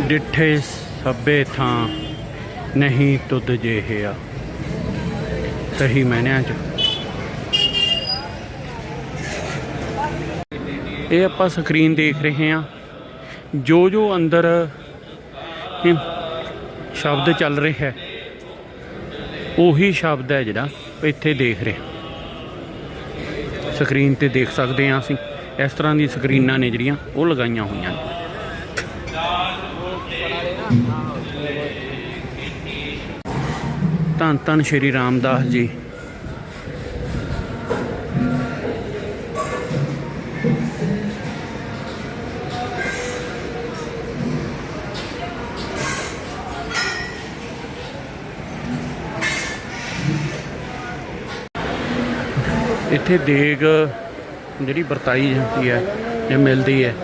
ਡਿੱਠੇ ਸਭੇ ਥਾਂ ਨਹੀਂ ਤੁਧ ਜਿਹਿਆ। ਸਹੀ ਮਾਇਨਿਆਂ ਚ। ਇਹ ਆਪਾਂ ਸਕਰੀਨ ਦੇਖ ਰਹੇ ਹਾਂ। ਜੋ ਜੋ ਅੰਦਰ ਸ਼ਬਦ ਚੱਲ ਰਿਹਾ ਹੈ, ਉਹੀ ਸ਼ਬਦ ਹੈ ਜਿਹੜਾ ਇੱਥੇ ਦੇਖ ਰਿਹਾ ਸਕਰੀਨ ਤੇ ਦੇਖ ਸਕਦੇ ਹਾਂ ਅਸੀਂ। ਇਸ ਤਰ੍ਹਾਂ ਦੀ ਸਕਰੀਨਾਂ ਨੇ ਜਿਹੜੀਆਂ ਉਹ ਲਗਾਈਆਂ ਹੋਈਆਂ ਨੇ। ਧੰਨ ਧੰਨ ਸ਼੍ਰੀ ਰਾਮਦਾਸ ਜੀ। ਇੱਥੇ ਦੇਗ ਜਿਹੜੀ ਵਰਤਾਈ ਜਾਂਦੀ ਹੈ, ਜਾਂ ਮਿਲਦੀ ਹੈ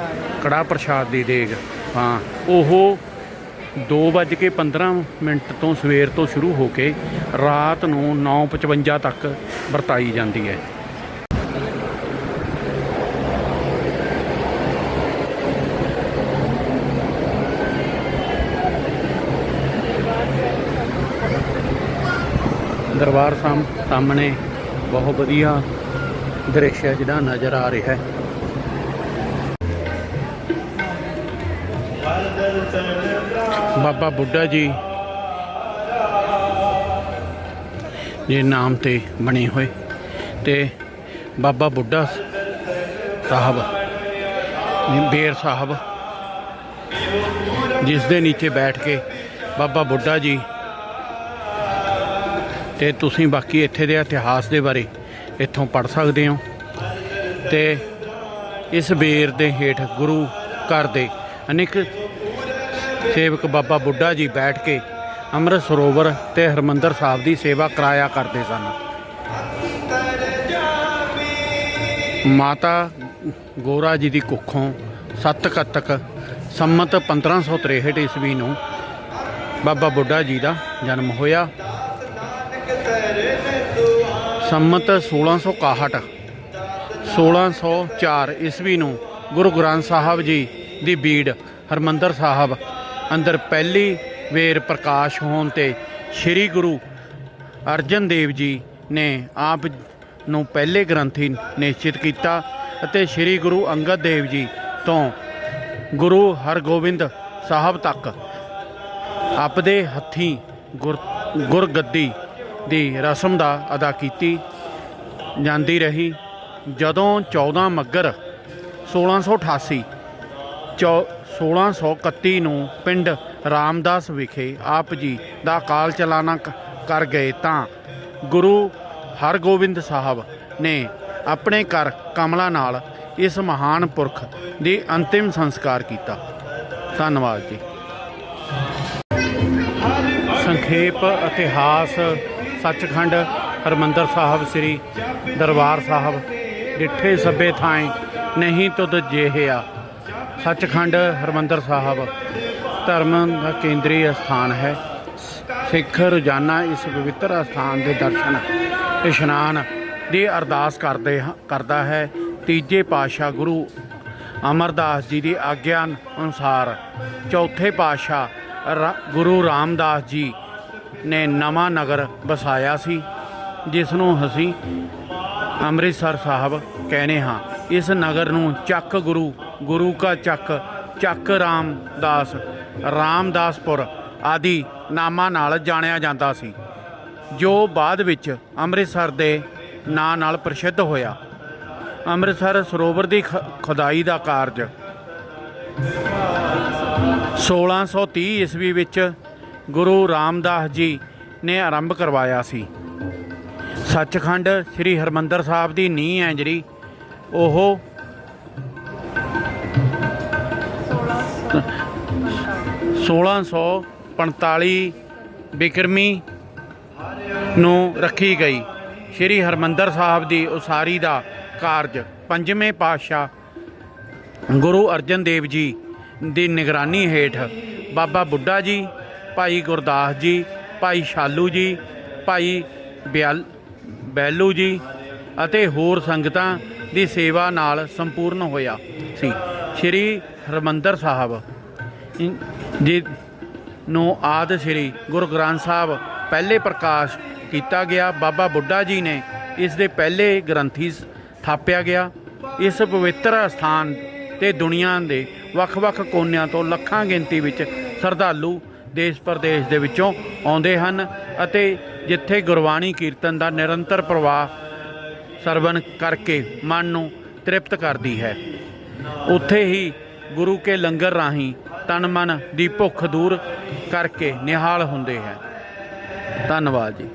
ਕੜਾ ਪ੍ਰਸ਼ਾਦ ਦੀ ਦੇਗ। ਹਾਂ, ਉਹ 2:15 ਮਿੰਟ ਤੋਂ ਸਵੇਰ ਤੋਂ ਸ਼ੁਰੂ ਹੋ ਕੇ ਰਾਤ ਨੂੰ 9:55 ਤੱਕ ਵਰਤਾਈ ਜਾਂਦੀ ਹੈ। ਦਰਬਾਰ ਸਾਹਮ ਸਾਹਮਣੇ ਬਹੁਤ ਵਧੀਆ ਦ੍ਰਿਸ਼ ਹੈ ਜਿਹੜਾ ਨਜ਼ਰ ਆ ਰਿਹਾ ਹੈ। ਬਾਬਾ ਬੁੱਢਾ ਜੀ ਦੇ ਨਾਮ ਤੇ ਬਣੇ ਹੋਏ ਤੇ ਬਾਬਾ ਬੁੱਢਾ ਸਾਹਿਬ ਨੇ ਬੇਰ ਸਾਹਿਬ, ਜਿਸ ਦੇ ਨੀਚੇ ਬੈਠ ਕੇ ਬਾਬਾ ਬੁੱਢਾ ਜੀ ਤੇ ਤੁਸੀਂ ਬਾਕੀ ਇੱਥੇ ਦੇ ਇਤਿਹਾਸ ਦੇ ਬਾਰੇ ਇੱਥੋਂ ਪੜ ਸਕਦੇ ਹੋ ਤੇ ਇਸ ਬੇਰ ਦੇ ਹੇਠ ਗੁਰੂ ਘਰ ਦੇ ਅਨੇਕ ਸੇਵਕ ਬਾਬਾ ਬੁੱਢਾ ਜੀ ਬੈਠ ਕੇ ਅੰਮ੍ਰਿਤ ਸਰੋਵਰ ਤੇ ਹਰਮੰਦਰ ਸਾਹਿਬ ਦੀ ਸੇਵਾ ਕਰਾਇਆ ਕਰਦੇ ਸਨ। ਮਾਤਾ ਗੋਰਾ ਜੀ ਦੀ ਕੁੱਖੋਂ ਸੱਤ ਕੱਤਕ ਸੰਮਤ 1563 ਈਸਵੀ ਨੂੰ ਬਾਬਾ ਬੁੱਢਾ ਜੀ ਦਾ ਜਨਮ ਹੋਇਆ। ਸੰਮਤ 1661 1604 ਈਸਵੀ ਨੂੰ ਗੁਰੂ ਗ੍ਰੰਥ ਸਾਹਿਬ ਜੀ ਦੀ ਬੀੜ ਹਰਮੰਦਰ ਸਾਹਿਬ ਅੰਦਰ ਪਹਿਲੀ ਵੇਰ ਪ੍ਰਕਾਸ਼ ਹੋਣ ਤੇ ਸ੍ਰੀ ਗੁਰੂ ਅਰਜਨ ਦੇਵ ਜੀ ਨੇ ਆਪ ਨੂੰ ਪਹਿਲੇ ਗ੍ਰੰਥੀ ਨਿਸ਼ਚਿਤ ਕੀਤਾ ਅਤੇ ਸ੍ਰੀ ਗੁਰੂ ਅੰਗਦ ਦੇਵ ਜੀ ਤੋਂ ਗੁਰੂ ਹਰਗੋਬਿੰਦ ਸਾਹਿਬ ਤੱਕ ਆਪਦੇ ਹੱਥੀਂ ਗੁਰ ਗੁਰਗੱਦੀ ਦੀ ਰਸਮ ਦਾ ਅਦਾ ਕੀਤੀ ਜਾਂਦੀ ਰਹੀ। ਜਦੋਂ 14 ਮੱਗਰ 1688 ਚੌ- 1631 ਨੂੰ ਪਿੰਡ ਰਾਮਦਾਸ ਵਿਖੇ ਆਪ ਜੀ ਦਾ ਕਾਲ ਚਲਾਣਾ ਕਰ ਗਏ ਤਾਂ ਗੁਰੂ ਹਰਗੋਬਿੰਦ ਸਾਹਿਬ ਨੇ ਆਪਣੇ ਘਰ ਕਮਲਾ ਨਾਲ ਇਸ ਮਹਾਨ ਪੁਰਖ ਦੀ ਅੰਤਿਮ ਸੰਸਕਾਰ ਕੀਤਾ। ਧੰਨਵਾਦ ਜੀ। ਸੰਖੇਪ ਇਤਿਹਾਸ ਸੱਚਖੰਡ ਹਰਮੰਦਰ ਸਾਹਿਬ, ਸ੍ਰੀ ਦਰਬਾਰ ਸਾਹਿਬ, ਡਿੱਠੇ ਸਭੇ ਥਾਂਏ ਨਹੀਂ ਤੁਧ ਜਿਹਿਆ। ਸੱਚਖੰਡ ਹਰਮੰਦਰ ਸਾਹਿਬ ਧਰਮ ਦਾ ਕੇਂਦਰੀ ਸਥਾਨ ਹੈ। ਸਿੱਖ ਰੋਜ਼ਾਨਾ ਇਸ ਪਵਿੱਤਰ ਸਥਾਨ ਦੇ ਦਰਸ਼ਨ, ਇਸ਼ਨਾਨ ਦੀ ਅਰਦਾਸ ਕਰਦੇ ਕਰਦਾ ਹੈ। ਤੀਜੇ ਪਾਤਸ਼ਾਹ ਗੁਰੂ ਅਮਰਦਾਸ ਜੀ ਦੀ ਆਗਿਆ ਅਨੁਸਾਰ ਚੌਥੇ ਪਾਤਸ਼ਾਹ ਰਾ- ਗੁਰੂ ਰਾਮਦਾਸ ਜੀ ਨੇ ਨਵਾਂ ਨਗਰ ਵਸਾਇਆ ਸੀ ਜਿਸ ਨੂੰ ਅਸੀਂ ਅੰਮ੍ਰਿਤਸਰ ਸਾਹਿਬ ਕਹਿੰਦੇ ਹਾਂ। ਇਸ ਨਗਰ ਨੂੰ ਚੱਕ ਗੁਰੂ ਗੁਰੂ ਕਾ ਚੱਕ ਚੱਕ ਰਾਮਦਾਸ, ਰਾਮਦਾਸਪੁਰ ਆਦਿ ਨਾਮਾਂ ਨਾਲ ਜਾਣਿਆ ਜਾਂਦਾ ਸੀ, ਜੋ ਬਾਅਦ ਵਿੱਚ ਅੰਮ੍ਰਿਤਸਰ ਦੇ ਨਾਂ ਨਾਲ ਪ੍ਰਸਿੱਧ ਹੋਇਆ। ਅੰਮ੍ਰਿਤਸਰ ਸਰੋਵਰ ਦੀ ਖੁਦਾਈ ਦਾ ਕਾਰਜ। 1630 ਈਸਵੀ ਵਿੱਚ ਗੁਰੂ ਰਾਮਦਾਸ ਜੀ ਨੇ ਆਰੰਭ ਕਰਵਾਇਆ ਸੀ। ਸੱਚਖੰਡ ਸ੍ਰੀ ਹਰਮੰਦਰ ਸਾਹਿਬ ਦੀ ਨੀਂਹ ਹੈ ਜਿਹੜੀ ਉਹ 1645 ਬਿਕਰਮੀ ਨੂੰ ਰੱਖੀ ਗਈ। ਸ੍ਰੀ ਹਰਮੰਦਰ ਸਾਹਿਬ ਦੀ ਉਸਾਰੀ ਦਾ ਕਾਰਜ ਪੰਜਵੇਂ ਪਾਤਸ਼ਾਹ ਗੁਰੂ ਅਰਜਨ ਦੇਵ ਜੀ ਦੀ ਨਿਗਰਾਨੀ ਹੇਠ ਬਾਬਾ ਬੁੱਢਾ ਜੀ, ਭਾਈ ਗੁਰਦਾਸ ਜੀ, ਭਾਈ ਸ਼ਾਲੂ ਜੀ, ਭਾਈ ਬਿਆਲ ਬੈਲੂ ਜੀ ਅਤੇ ਹੋਰ ਸੰਗਤਾਂ ਦੀ ਸੇਵਾ ਨਾਲ ਸੰਪੂਰਨ ਹੋਇਆ ਸੀ। ਸ੍ਰੀ ਹਰਮੰਦਰ ਸਾਹਿਬ। ਜੀ ਨੂੰ ਆਦ ਸ੍ਰੀ ਗੁਰੂ ਗ੍ਰੰਥ ਸਾਹਿਬ ਪਹਿਲੇ ਪ੍ਰਕਾਸ਼ ਕੀਤਾ ਗਿਆ। ਬਾਬਾ ਬੁੱਢਾ ਜੀ ਨੇ ਇਸ ਦੇ ਪਹਿਲੇ ਗ੍ਰੰਥੀ ਥਾਪਿਆ ਗਿਆ। ਇਸ ਪਵਿੱਤਰ ਸਥਾਨ ਤੇ ਦੁਨੀਆ ਦੇ ਵੱਖ-ਵੱਖ ਕੋਨਿਆਂ ਤੋਂ ਲੱਖਾਂ ਗਿਣਤੀ ਵਿੱਚ ਸ਼ਰਧਾਲੂ ਦੇਸ਼ ਪ੍ਰਦੇਸ਼ ਦੇ ਵਿੱਚੋਂ ਆਉਂਦੇ ਹਨ ਅਤੇ ਜਿੱਥੇ ਗੁਰਬਾਣੀ ਕੀਰਤਨ ਦਾ ਨਿਰੰਤਰ ਪ੍ਰਵਾਹ ਸਰਵਨ ਕਰਕੇ ਮਨ ਨੂੰ ਤ੍ਰਿਪਤ ਕਰਦੀ ਹੈ। ਉੱਥੇ ਹੀ ਗੁਰੂ ਕੇ ਲੰਗਰ ਰਾਹੀਂ ਤਨ ਮਨ ਦੀ ਭੁੱਖ ਦੂਰ ਕਰਕੇ ਨਿਹਾਲ ਹੁੰਦੇ ਹੈ। ਧੰਨਵਾਦ ਜੀ।